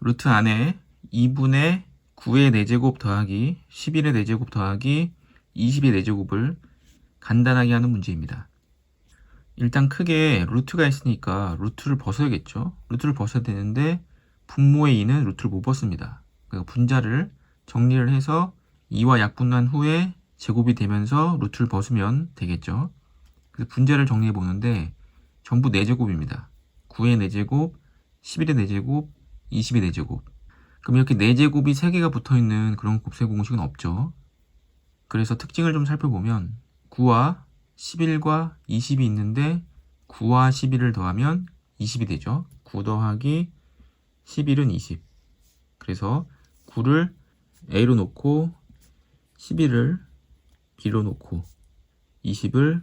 루트 안에 2분의 9의 4제곱 더하기 11의 4제곱 더하기 20의 4제곱을 간단하게 하는 문제입니다. 일단 크게 루트가 있으니까 루트를 벗어야겠죠. 루트를 벗어야 되는데 분모의 2는 루트를 못 벗습니다. 그러니까 분자를 정리를 해서 2와 약분한 후에 제곱이 되면서 루트를 벗으면 되겠죠. 그래서 분자를 정리해 보는데 전부 4제곱입니다. 9의 4제곱, 11의 4제곱, 20의 4제곱. 그럼 이렇게 4제곱이 3개가 붙어 있는 그런 곱셈 공식은 없죠. 그래서 특징을 좀 살펴보면 9와 11과 20이 있는데 9와 11을 더하면 20이 되죠. 9 더하기 11은 20. 그래서 9를 A로 놓고 11을 B로 놓고 20을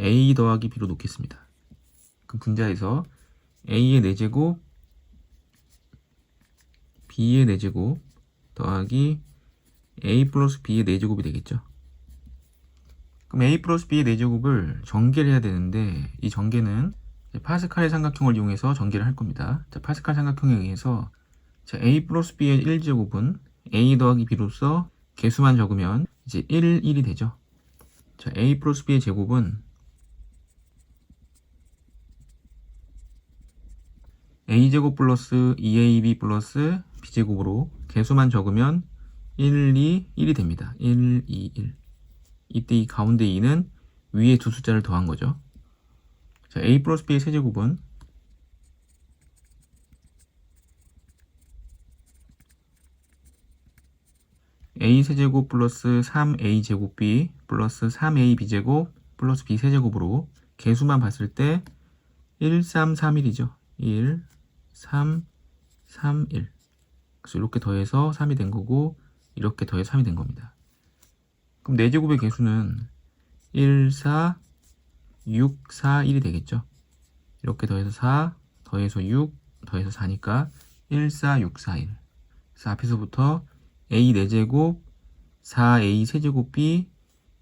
A 더하기 B로 놓겠습니다. 그럼 분자에서 A의 4제곱 B의 4제곱 더하기 A 플러스 B의 4제곱이 되겠죠. 그럼 A 플러스 B의 4제곱을 전개를 해야 되는데 이 전개는 파스칼의 삼각형을 이용해서 전개를 할 겁니다. 자, 파스칼 삼각형에 의해서 자, A 플러스 B의 1제곱은 A 더하기 B로서 개수만 적으면 이제 1, 1이 되죠. 자, A 플러스 B의 제곱은 A제곱 플러스 2AB 플러스 B제곱으로 개수만 적으면 1, 2, 1이 됩니다. 1, 2, 1. 이때 이 가운데 2는 위에 두 숫자를 더한 거죠. 자, A 플러스 B의 세제곱은 A 세제곱 플러스 3A 제곱 B 플러스 3A B제곱 플러스 B 세제곱으로 개수만 봤을 때 1, 3, 3, 1이죠. 1, 3, 3, 1. 그래서 이렇게 더해서 3이 된 거고 이렇게 더해서 3이 된 겁니다. 그럼 4제곱의 개수는 1, 4, 6, 4, 1이 되겠죠. 이렇게 더해서 4, 더해서 6, 더해서 4니까 1, 4, 6, 4, 1. 그래서 앞에서부터 A 4제곱, 4A 세제곱 B,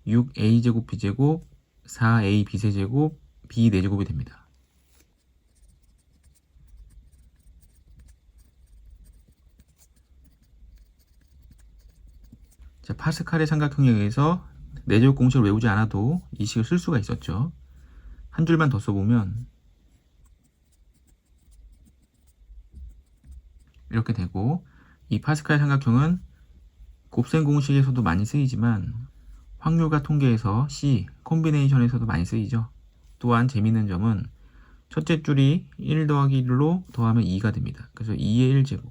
6A 제곱 B제곱, 4A B 세제곱, B 4제곱이 됩니다. 자, 파스칼의 삼각형에 의해서 내제곱 공식을 외우지 않아도 이 식을 쓸 수가 있었죠. 한 줄만 더 써보면 이렇게 되고 이 파스칼 삼각형은 곱셈 공식에서도 많이 쓰이지만 확률과 통계에서 C, 콤비네이션에서도 많이 쓰이죠. 또한 재밌는 점은 첫째 줄이 1 더하기 1로 더하면 2가 됩니다. 그래서 2의 1제곱.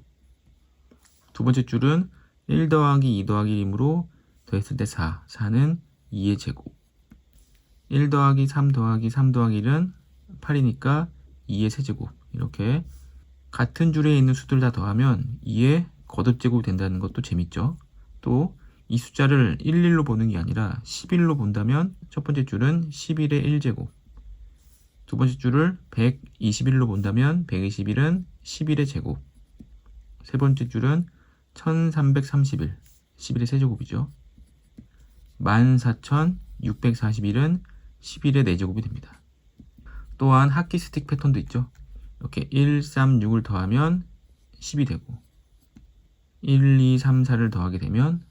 두 번째 줄은 1 더하기 2 더하기 1이므로 더했을 때 4. 4는 2의 제곱. 1 더하기 3 더하기 3 더하기 1은 8이니까 2의 세제곱. 이렇게 같은 줄에 있는 수들 다 더하면 2의 거듭제곱이 된다는 것도 재밌죠. 또 이 숫자를 1, 1로 보는 게 아니라 11로 본다면 첫 번째 줄은 11의 1제곱. 두 번째 줄을 121로 본다면 121은 11의 제곱. 세 번째 줄은 1331, 11의 세제곱이죠. 14641은 11의 4제곱이 됩니다. 또한 하키 스틱 패턴도 있죠. 이렇게 1, 3, 6을 더하면 10이 되고 1, 2, 3, 4를 더하게 되면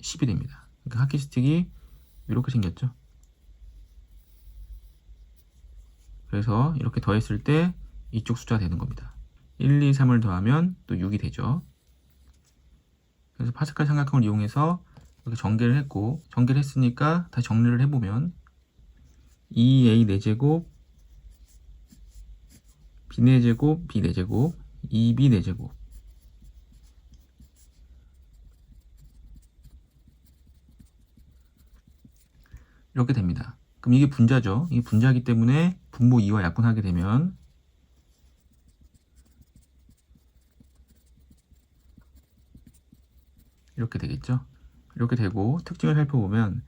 10이 됩니다. 그러니까 하키 스틱이 이렇게 생겼죠. 그래서 이렇게 더했을 때 이쪽 숫자가 되는 겁니다. 1, 2, 3을 더하면 또 6이 되죠. 그래서 파스칼 삼각형을 이용해서 이렇게 전개를 했고 전개를 했으니까 다시 정리를 해보면 2a 4제곱 b 4제곱 b 4제곱 2b 4제곱 이렇게 됩니다. 그럼 이게 분자죠. 이게 분자이기 때문에 분모 2와 약분하게 되면 이렇게 되겠죠. 이렇게 되고 특징을 살펴보면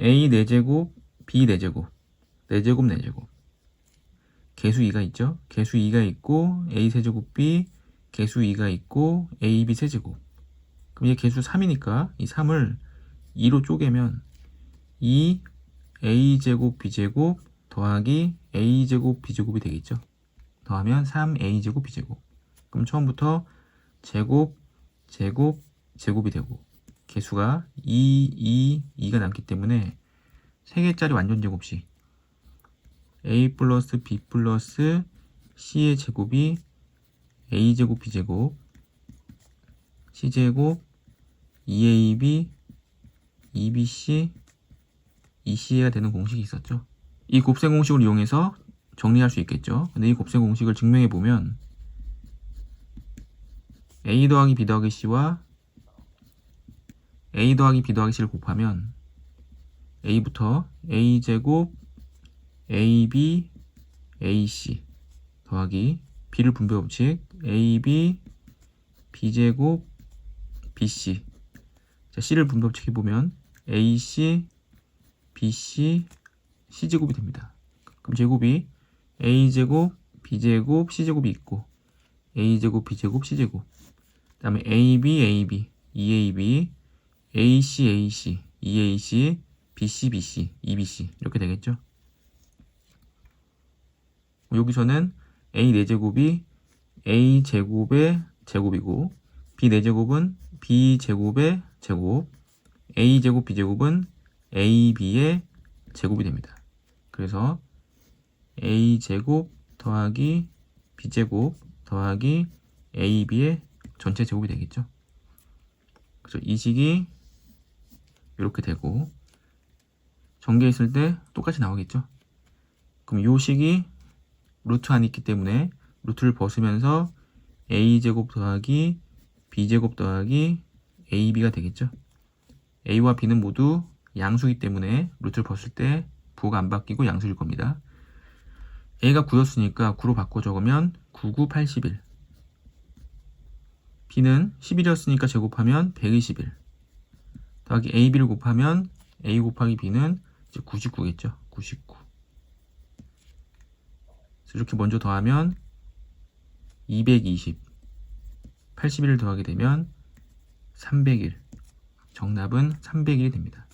A 4제곱, B 4제곱, 4제곱, 4제곱 개수 2가 있죠. 개수 2가 있고 A 세제곱 B 개수 2가 있고 AB 세제곱 그럼 이게 개수 3이니까 이 3을 2로 쪼개면 2 a제곱 b제곱 더하기 a제곱 b제곱이 되겠죠. 더하면 3a제곱 b제곱. 그럼 처음부터 제곱, 제곱, 제곱이 되고 개수가 2, 2, 2가 남기 때문에 3개짜리 완전 제곱식 a 플러스 b 플러스 c의 제곱이 a제곱 b제곱 c제곱 2ab 2bc 2c가 되는 공식이 있었죠. 이 곱셈 공식을 이용해서 정리할 수 있겠죠. 근데 이 곱셈 공식을 증명해 보면 a 더하기 b 더하기 c와 a 더하기 b 더하기 c를 곱하면 a부터 a제곱 ab ac 더하기 b를 분배 법칙 ab b제곱 bc 자 c를 분배 법칙 해 보면 ac bc c제곱이 됩니다. 그럼 제곱이 a제곱 b제곱 c제곱이 있고 a제곱 b제곱 c제곱 그 다음에 ab ab 2ab ac ac 2ac bc bc 2bc 이렇게 되겠죠. 여기서는 a 4제곱이 a 제곱의 제곱이고 b 4제곱은 b 제곱의 제곱 a 제곱 b 제곱은 ab의 제곱이 됩니다. 그래서 a 제곱 더하기 b 제곱 더하기 ab의 전체 제곱이 되겠죠. 그래서 이 식이 이렇게 되고 전개했을 때 똑같이 나오겠죠. 그럼 이 식이 루트 안에 있기 때문에 루트를 벗으면서 a제곱 더하기 b제곱 더하기 ab가 되겠죠. a와 b는 모두 양수이기 때문에 루트를 벗을 때 부호가 안 바뀌고 양수일 겁니다. a가 9였으니까 9로 바꿔 적으면 9, 9, 81 b는 11이었으니까 제곱하면 121 더하기 ab를 곱하면 a 곱하기 b는 이제 99겠죠. 99 그래서 이렇게 먼저 더하면 220 81을 더하게 되면 301 정답은 301이 됩니다.